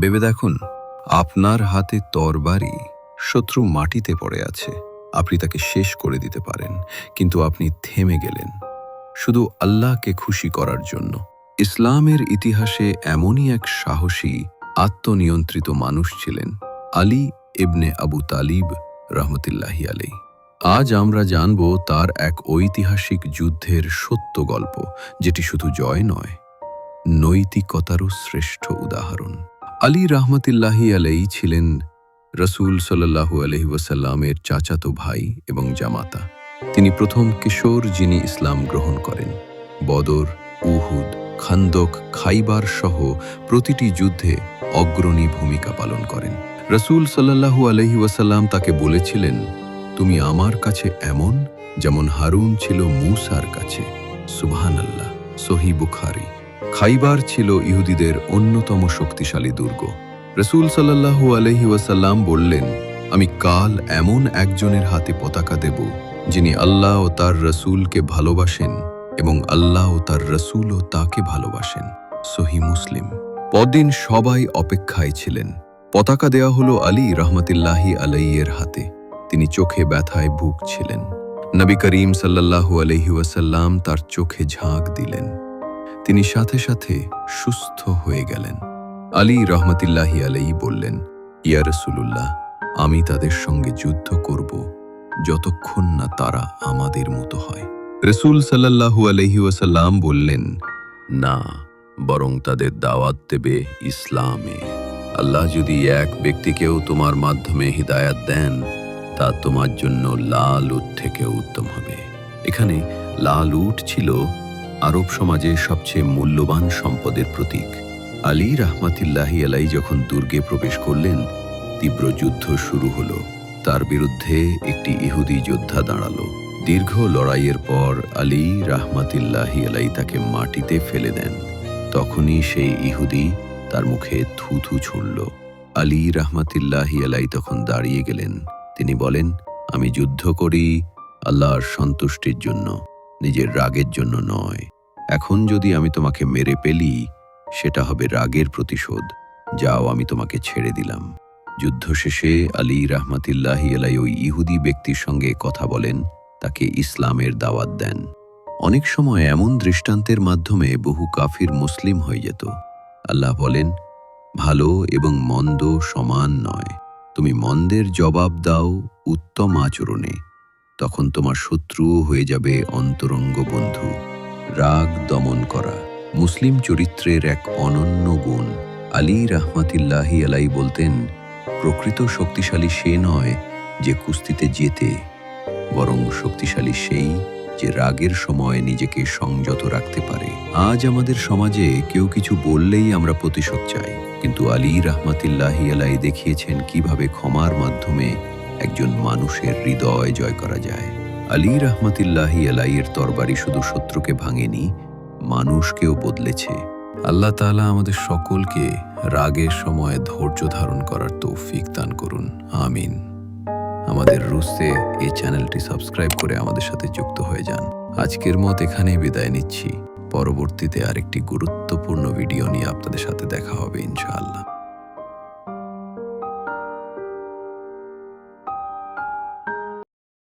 ভেবে দেখুন, আপনার হাতে তরবারি শত্রু মাটিতে পড়ে আছে। আপনি তাকে শেষ করে দিতে পারেন, কিন্তু আপনি থেমে গেলেন। শুধু আল্লাহকে খুশি করার জন্য। ইসলামের ইতিহাসে এমনই এক সাহসী, আত্মনিয়ন্ত্রিত মানুষ ছিলেন আলী ইবনে আবু তালিব রহমতুল্লাহি আলাই আজ আমরা জানব তার এক ঐতিহাসিক যুদ্ধের সত্য গল্প, যেটি শুধু জয় নয়, নৈতিকতারও শ্রেষ্ঠ উদাহরণ। আলী রহমতুল্লাহি আলাই ছিলেন রসুল সাল্লাহু আলহি ওয়াসাল্লামের চাচাতো ভাই এবং জামাতা। তিনি প্রথম কিশোর যিনি ইসলাম গ্রহণ করেন। বদর, উহুদ, খান্দক, খাইবার সহ প্রতিটি যুদ্ধে অগ্রণী ভূমিকা পালন করেন। রসুল সাল্লাহু আলহি ওয়াসাল্লাম তাকে বলেছিলেন, তুমি আমার কাছে এমন যেমন হারুন ছিল মূসার কাছে। সুবহান আল্লাহ সহি বুখারি। খাইবার ছিল ইহুদিদের অন্যতম শক্তিশালী দুর্গ। রসুল সাল্লাহু আলহি ওয়াসাল্লাম বললেন, আমি কাল এমন একজনের হাতে পতাকা দেব, যিনি আল্লাহ ও তার রসুলকে ভালোবাসেন এবং আল্লাহ ও তার রসুলও তাকে ভালোবাসেন। সহি মুসলিম। পরদিন সবাই অপেক্ষায় ছিলেন। পতাকা দেয়া হলো আলী রহমতুল্লাহি আলাইয়ের হাতে। তিনি চোখে ব্যথায় ভুগছিলেন। নবী করিম সাল্লাল্লাহু আলহি ওয়াসাল্লাম তার চোখে ঝাঁক দিলেন। তিনি সাথে সাথে সুস্থ হয়ে গেলেন। আলী রহমতুল্লাহি আলাই বললেন, ইয়া আমি তাদের সঙ্গে যুদ্ধ করব যতক্ষণ না তারা আমাদের মতো হয়। রসুল সাল্লাহু আলহি ওয়াসাল্লাম বললেন, না, বরং তাদের দাওয়াত দেবে ইসলামে। আল্লাহ যদি এক ব্যক্তিকেও তোমার মাধ্যমে হিদায়াত দেন, তা তোমার জন্য লাল উট থেকে উত্তম হবে। এখানে লাল উট ছিল আরব সমাজে সবচেয়ে মূল্যবান সম্পদের প্রতীক। আলী রাহমাতিল্লাহি আলাই যখন দুর্গে প্রবেশ করলেন, তীব্র যুদ্ধ শুরু হলো। তার বিরুদ্ধে একটি ইহুদি যোদ্ধা দাঁড়াল। দীর্ঘ লড়াইয়ের পর আলী রাহমাতিল্লাহি আলাই তাকে মাটিতে ফেলে দেন। তখনই সেই ইহুদি তার মুখে থুথু ছুঁড়ল। আলী রাহমাতিল্লাহি আলাই তখন দাঁড়িয়ে গেলেন। তিনি বলেন, আমি যুদ্ধ করি আল্লাহর সন্তুষ্টির জন্য, নিজের রাগের জন্য নয়। এখন যদি আমি তোমাকে মেরে পেলি সেটা হবে রাগের প্রতিশোধ, যাও আমি তোমাকে ছেড়ে দিলাম। যুদ্ধ শেষে আলী রাহমাতিল্লাহি আলাই ওই ইহুদি ব্যক্তির সঙ্গে কথা বলেন, তাকে ইসলামের দাওয়াত দেন। অনেক সময় এমন দৃষ্টান্তের মাধ্যমে বহু কাফির মুসলিম হয়ে যেত। আল্লাহ বলেন, ভালো এবং মন্দ সমান নয়। তুমি মন্দের জবাব দাও উত্তম আচরণে। তখন তোমার শত্রুও হয়ে যাবে অন্তরঙ্গ বন্ধু। রাগ দমন করা। মুসলিম চরিত্রের এক অনন্য গুণ। আলী রাহমাতিল্লাহি আলাই বলতেন, প্রকৃত শক্তিশালী সে নয় যে কুস্তিতে জেতে, বরং শক্তিশালী সেই যে রাগের সময় নিজেকে সংযত রাখতে পারে। আজ আমাদের সমাজে কেউ কিছু বললেই আমরা প্রতিশোধ চাই, কিন্তু আলী রাহমাতিল্লাহি আলাই দেখিয়েছেন কীভাবে ক্ষমার মাধ্যমে একজন মানুষের হৃদয় জয় করা যায়। আলী রহমতুল্লাহি আলাইয়ের তরবারি শুধু শত্রুকে ভাঙেনি, মানুষকেও বদলেছে। আল্লাহ তাআলা আমাদের সকলকে রাগের সময় ধৈর্য ধারণ করার তৌফিক দান করুন। আমিন। আমাদের রুসে এই চ্যানেলটি সাবস্ক্রাইব করে আমাদের সাথে যুক্ত হয়ে যান। আজকের মত এখানেই বিদায় নিচ্ছি। পরবর্তীতে আরেকটি গুরুত্বপূর্ণ ভিডিও নিয়ে আপনাদের সাথে দেখা হবে ইনশাআল্লাহ।